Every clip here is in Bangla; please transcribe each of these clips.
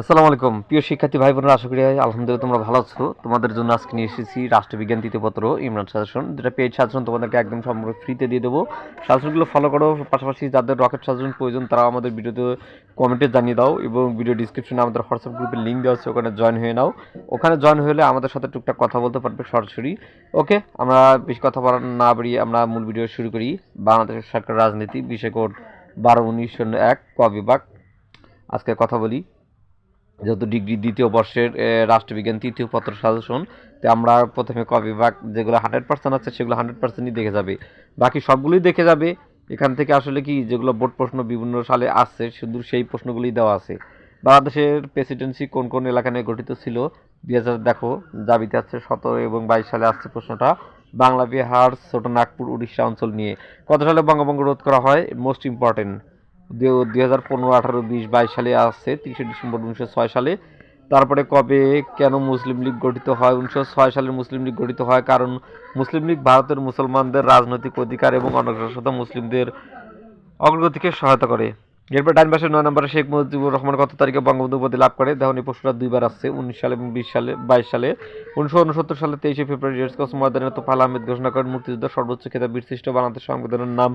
আসসালামু আলাইকুম। প্রিয় শিক্ষার্থী ভাই বোনেরা, আশা করি আলহামদুলিল্লাহ তোমরা ভালো আছো। তোমাদের জন্য আজকে নিয়ে এসেছি রাষ্ট্রবিজ্ঞান তৃতীয় পত্র, ইমরান সাজেশন। যেটা পেজ সাজেশন তোমাদেরকে একদম সম্পূর্ণ ফ্রিতে দিয়ে দেবো। সাজেশনগুলো ফলো করো, পাশাপাশি যাদের রকেট সাজেশন প্রয়োজন তারা আমাদের ভিডিওতে কমেন্টে জানিয়ে দাও এবং ভিডিও ডিসক্রিপশনে আমাদের হোয়াটসঅ্যাপ গ্রুপের লিঙ্ক দেওয়া আছে, ওখানে জয়েন হয়ে নাও। ওখানে জয়েন হলে আমাদের সাথে টুকটাক কথা বলতে পারবে সরাসরি। ওকে আমরা বেশি কথা বলা না বাড়িয়ে আমরা মূল ভিডিও শুরু করি। বাংলাদেশের সরকার রাজনীতি বিষয় কোড বারো, উনিশ, শূন্য, এক, ক বিভাগ। আজকে কথা বলি। যেহেতু ডিগ্রি দ্বিতীয় বর্ষের রাষ্ট্রবিজ্ঞান তৃতীয় পত্র সাজেশন, তো আমরা প্রথমে ক বিভাগ যেগুলো হান্ড্রেড পার্সেন্ট আছে, সেগুলো হান্ড্রেড পার্সেন্টই দেখে যাবে। বাকি সবগুলোই দেখে যাবে। এখান থেকে আসলে কি, যেগুলো বোর্ড প্রশ্ন বিভিন্ন সালে আসছে, শুধু সেই প্রশ্নগুলি দেওয়া আছে। বাংলাদেশের প্রেসিডেন্সি কোন কোন এলাকা নিয়ে গঠিত ছিল, দুই হাজার দেখো জাবিতে আছে সতেরো এবং বাইশ সালে আসছে প্রশ্নটা, বাংলা বিহার, ছোট নাগপুর, উড়িষ্যা অঞ্চল নিয়ে। কত সালে বঙ্গভঙ্গ রোধ করা হয়? মোস্ট ইম্পর্টেন্ট দুই হাজার পনেরো, আঠারো, বিশ, বাইশ সালে আসছে, তিরিশে ডিসেম্বর উনিশশো ছয় সালে। তারপরে কবে কেন মুসলিম লীগ গঠিত হয়? উনিশশো ছয় সালে মুসলিম লীগ গঠিত হয় কারণ মুসলিম লীগ ভারতের মুসলমানদের রাজনৈতিক অধিকার এবং অনগ্রসরতা মুসলিমদের অগ্রগতিকে সহায়তা করে। এরপর ডাইন পাশে নয় নম্বরে শেখ মুজিবুর রহমান কত তারিখে বঙ্গবন্ধু উপাধি লাভ করে? দেখুন এই প্রশ্নটা দুইবার আসছে, উনিশ সালে এবং বিশ সালে, বাইশ সালে। উনিশশো উনসত্তর সালে তেইশে ফেব্রুয়ারি রেসকস ময়দানে তোফাল আহমেদ ঘোষণা করেন মুক্তিযুদ্ধের সর্বোচ্চ খেতাব বিশিষ্ট বাংলাদেশ সংবিধানের নাম।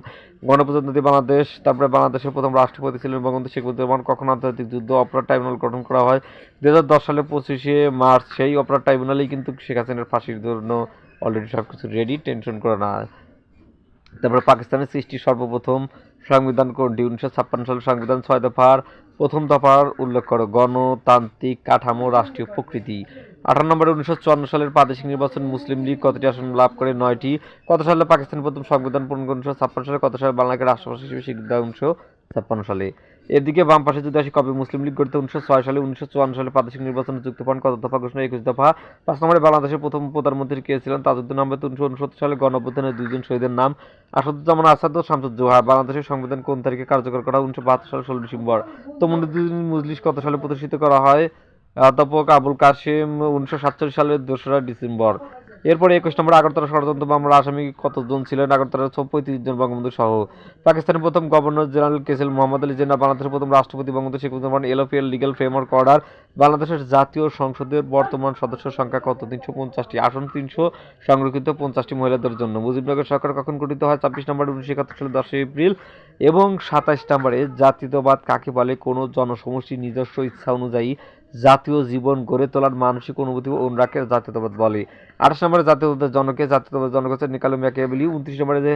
গণপ্রজাতন্ত্রী বাংলাদেশ, তারপরে বাংলাদেশের প্রথম রাষ্ট্রপতি ছিলেন বঙ্গবন্ধু শেখ মুজিবুর রহমান। কখন আন্তর্জাতিক যুদ্ধ অপরাধ ট্রাইব্যুনাল গঠন করা হয়? দু হাজার দশ সালে পঁচিশে মার্চ, সেই অপরাধ ট্রাইব্যুনালেই কিন্তু শেখ হাসিনার ফাঁসির জন্য অলরেডি সব কিছু রেডি টেনশন করে না। তারপরে পাকিস্তানের সৃষ্টি সর্বপ্রথম সংবিধান কোনটি উনিশশো ছাপ্পান্ন সালের সংবিধান ছয় দফার প্রথম দফার উল্লেখ করো, গণতান্ত্রিক কাঠামো, রাষ্ট্রীয় প্রকৃতি। আঠারো নম্বরে উনিশশো চুয়ান্ন সালের প্রাদেশিক নির্বাচন মুসলিম লীগ কতটি আসন লাভ করে? নয়টি। কত সালে পাকিস্তান প্রথম সংবিধান পূরণ উনিশশো ছাপ্পান্ন সালে কত সালে বাংলাকে রাষ্ট্রভাষা হিসেবে স্বীকৃতি উনিশশো ছাপ্পান্ন সালে। এদিকে বাম পাশে যদি আসি, কবে মুসলিম লীগ গঠিত উনিশশো ছয় সালে, উনিশশো চুয়ান্ন সালে প্রাদেশিক নির্বাচনে যুক্ত পান কত দফা ঘোষণা? একুশ দফা। পাঁচ নম্বরে বাংলাদেশের প্রথম প্রধানমন্ত্রী কে ছিলেন? তাজউদ্দিন আহমেদ, উনিশশো উনসত্তর সালে গণঅভ্যুত্থানের দুইজন শহীদের নাম। আসাদুজ্জামান আসাদ ও শামসুজ্জোহা বাংলাদেশের সংবিধান কোন তারিখে কার্যকর করা উনিশশো বাহাত্তর সালে, ষোলো ডিসেম্বর। তমুদ্দিন মুজলিস কত সালে প্রতিষ্ঠিত করা হয়? অধ্যাপক আবুল কাশেম, উনিশশো সাতচল্লিশ সালের দোসরা ডিসেম্বর। এরপরে একুশ নম্বর আগরতলা ষড়যন্ত্র মামলার আসামি কতজন ছিলেন? আগরতলার পঁয়ত্রিশ জন বঙ্গবন্ধু সহ। পাকিস্তানের প্রথম গভর্নর জেনারেল কেসেল মোহাম্মদ আলী জিন্না বাংলাদেশের প্রথম রাষ্ট্রপতি বঙ্গবন্ধু শেখ মুজিবুর রহমান, এলওপিএল লিগ্যাল ফ্রেমওয়ার্ক অর্ডার, বাংলাদেশের জাতীয় সংসদের বর্তমান সদস্য সংখ্যা কত? তিনশো পঞ্চাশটি আসন, তিনশো সংরক্ষিত পঞ্চাশটি মহিলাদের জন্য। মুজিবনগর সরকার কখন গঠিত হয়? ছাব্বিশ নম্বর উনিশশো একাত্তর সালে দশই এপ্রিল এবং সাতাশ নম্বরে জাতীয়তাবাদ কাকে বলে? কোনো জনসমষ্টির নিজস্ব ইচ্ছা অনুযায়ী জাতীয় জীবন গড়ে তোলার মানসিক অনুভূতি ও অনুরাগকে জাতীয়তাবাদ বলে। আঠাশ নম্বরে জাতীয়তাবাদ জনকে জাতীয়তাবাদ জনক হচ্ছে নিকালো ম্যাকিয়াবেলি উনত্রিশ নম্বরে যে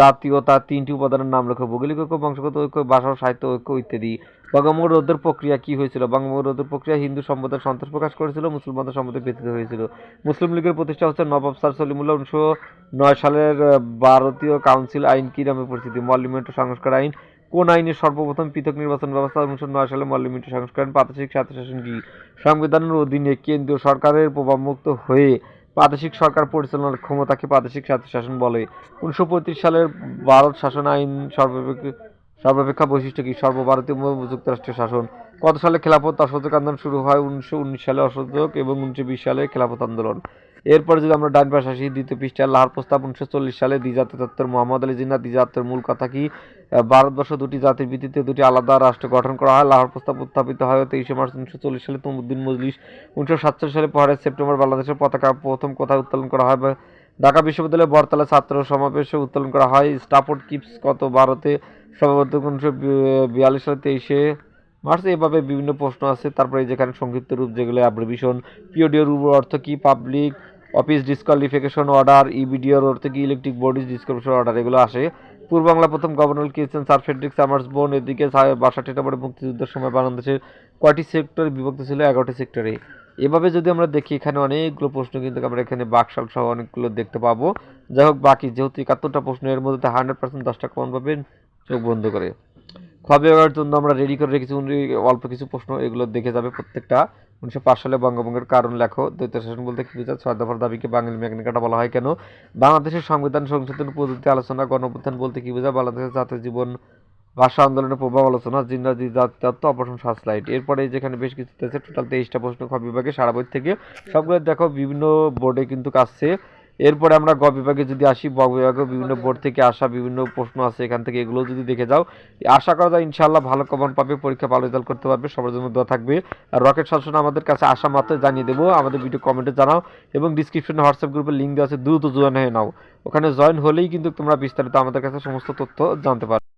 জাতীয়তা, তিনটি উপাদানের নাম লেখো, ভৌগোলিক ঐক্য, বংশগত ঐক্য, ভাষা সাহিত্য ঐক্য ইত্যাদি। বঙ্গভঙ্গ রোধের প্রক্রিয়া কি হয়েছিল? বঙ্গভঙ্গ রোধের প্রক্রিয়া হিন্দু সম্প্রদায় সন্তোষ প্রকাশ করেছিল মুসলমানদের সম্প্রদায় ব্যতীত হয়েছিল। মুসলিম লীগের প্রতিষ্ঠা হচ্ছে নবাব স্যার সলিমুল্লাহ উনিশশো নয় সালের ভারতীয় কাউন্সিল আইন কি নামে পরিচিত? মল্লিমেন্ট সংস্কার আইন কোন আইনের সর্বপ্রথম পৃথক নির্বাচন ব্যবস্থা উনিশশো নয় সালে মল্লিমেন্ট সংস্কার আইন প্রাদেশিক স্বায়ত্তশাসন কি সংবিধানের অধীনে কেন্দ্রীয় সরকারের প্রভাবমুক্ত হয়ে প্রাদেশিক সরকার পরিচালনার ক্ষমতাকে প্রাদেশিক স্বায়ত্তশাসন বলে। উনিশশো পঁয়ত্রিশ সালের ভারত শাসন আইন সর্বাপেক্ষা সর্বাপেক্ষা বৈশিষ্ট্য কি? সর্বভারতীয় যুক্তরাষ্ট্রের শাসন। কত সালে খেলাফত অসহযোগ আন্দোলন শুরু হয়? উনিশশো উনিশ সালে অসহযোগ এবং উনিশশো বিশ সালে খেলাফত আন্দোলন। এরপরে যদি আমরা ডান পাশে আসি, দ্বিতীয় পৃষ্ঠা লাহার প্রস্তাব উনিশশো চল্লিশ সালে তত্ত্বের মোহাম্মদ আলী জিন্না দ্বিজাতের মূল কথা কি? ভারতবর্ষ দুটি জাতির ভিত্তিতে দুটি আলাদা রাষ্ট্র গঠন করা হয়। লাহোর প্রস্তাব উত্থাপিত হয় তেইশে মার্চ উনিশশো চল্লিশ সালে তমুদ্দিন মজলিস উনিশশো সাতচল্লিশ সালে পহেলা সেপ্টেম্বর বাংলাদেশের পতাকা প্রথম কোথায় উত্তোলন করা হয় ঢাকা বিশ্ববিদ্যালয়ে বরতলা ছাত্র সমাবেশে উত্তোলন করা হয়। স্টাফোর্ড কিপস কত ভারতে সর্বপ্রথম উনিশশো বিয়াল্লিশ সালে তেইশে মার্চ। এভাবে বিভিন্ন প্রশ্ন আছে। তারপরে যেখানে সংক্ষিপ্ত রূপ যেগুলো অ্যাব্রিভিশন পিওডিওর অর্থ কি? পাবলিক অফিস ডিসকোয়ালিফিকেশন অর্ডার ইবিডিওর অর্থ কি? ইলেকট্রিক বডিজ ডিসকোয়ালিফিকেশন অর্ডার এগুলো আসে। পূর্ব বাংলা প্রথম গভর্নর কে ছিলেন স্যার ফেডরিক সামার্স বোন, এদিকে বাষট্টি নম্বরে মুক্তিযুদ্ধের সময় বাংলাদেশের কয়টি সেক্টরে বিভক্ত ছিল? এগারোটি সেক্টরে। এভাবে যদি আমরা দেখি, এখানে অনেকগুলো প্রশ্ন কিন্তু আমরা এখানে বাকশাল সহ অনেকগুলো দেখতে পাবো। যাই হোক, বাকি যেহেতু একাত্তরটা প্রশ্ন এর মধ্যে হান্ড্রেড পার্সেন্ট দশটা কমন পাবেন চোখ বন্ধ করে। খবর দেওয়ার জন্য আমরা রেডি করে রেখেছি। উনি অল্প কিছু প্রশ্ন, এগুলো দেখে যাবে প্রত্যেকটা। উনিশশো পাঁচ সালে বঙ্গভঙ্গের কারণ লেখো। দ্বৈত শাসন বলতে কি বোঝায়? ছয় দফার দাবিকে বাঙালি মেকানিকাটা বলা হয় কেন? বাংলাদেশের সংবিধান সংশোধন পদ্ধতি আলোচনা, গণঅভ্যুত্থান বলতে কি বোঝায়? বাংলাদেশের জাতীয় জীবন, ভাষা আন্দোলনের প্রভাব আলোচনা জিন্দাজি জাতীয়ত্ব অপারেশন সার্চলাইট এরপরে যেখানে বেশ কিছু আছে, টোটাল তেইশটা প্রশ্ন খ বিভাগে, সারা বই থেকে সবগুলো দেখো। বিভিন্ন বোর্ডে কিন্তু আসছে এরপরে আমরা গ বিভাগে যদি আসি, ব বিভাগে বিভিন্ন বোর্ড থেকে আসা বিভিন্ন প্রশ্ন আছে, এখান থেকে এগুলো যদি দেখে যাও, আশা করা যায় ইনশাল্লাহ ভালো কমন পাবে, পরীক্ষা ভালো রেজাল্ট করতে পারবে, সবার জন্য দোয়া থাকবে। আর রকেট শাসন আমাদের কাছে আসা মাত্র জানিয়ে দেবো, আমাদের ভিডিও কমেন্টে জানাও এবং ডিসক্রিপশনে হোয়াটসঅ্যাপ গ্রুপের লিঙ্ক দেওয়া আছে, দ্রুত জয়েন হয়ে নাও। ওখানে জয়েন হলেই কিন্তু তোমরা বিস্তারিত আমাদের কাছে সমস্ত তথ্য জানতে পারবে।